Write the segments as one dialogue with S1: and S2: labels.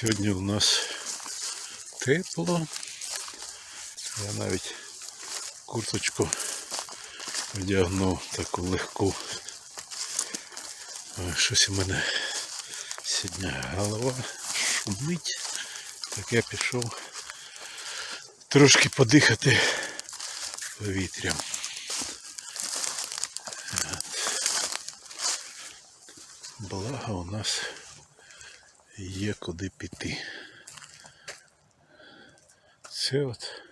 S1: Сьогодні у нас тепло. Я навіть курточку одягнув таку легку. Щось у мене сьогодні голова шумить. Так я пішов трошки подихати повітрям. Благо у нас є куди піти. Це от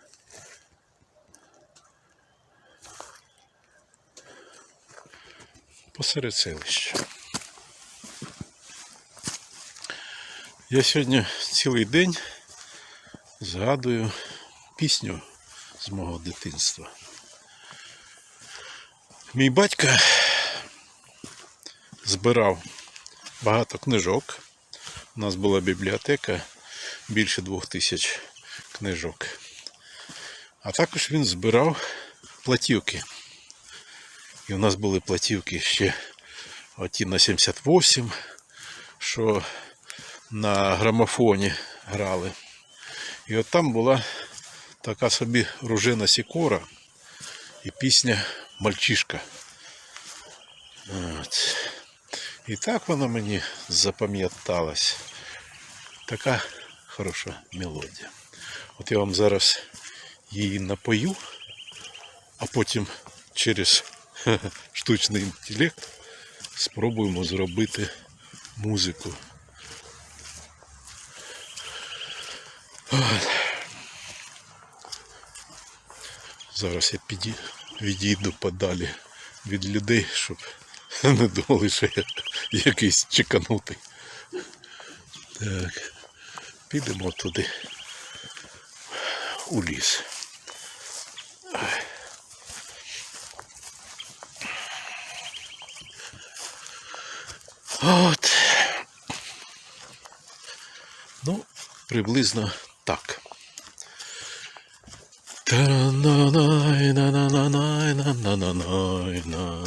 S1: посеред селища. Я сьогодні цілий день згадую пісню з мого дитинства. Мій батько збирав багато книжок. У нас була бібліотека більше двох тисяч книжок. А також він збирав платівки. І у нас були платівки ще оті на 78, що на грамофоні грали. І от там була така собі ружена Сікора і пісня Мальчишка. От. І так вона мені запам'яталась. Така хороша мелодія. От я вам зараз її напою, а потім через штучний інтелект спробуємо зробити музику. От. Зараз я піді... відійду подалі від людей, щоб не думали, що я якийсь чеканутий. Так, підемо туди у ліс. От. Ну, приблизно так. Та-ра-на-най-на-на-на-най-на-на-най-на.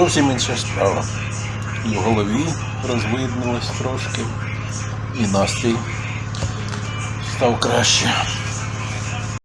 S1: Зовсім інша справа. І в голові розвиднулось трошки, і настрій став краще.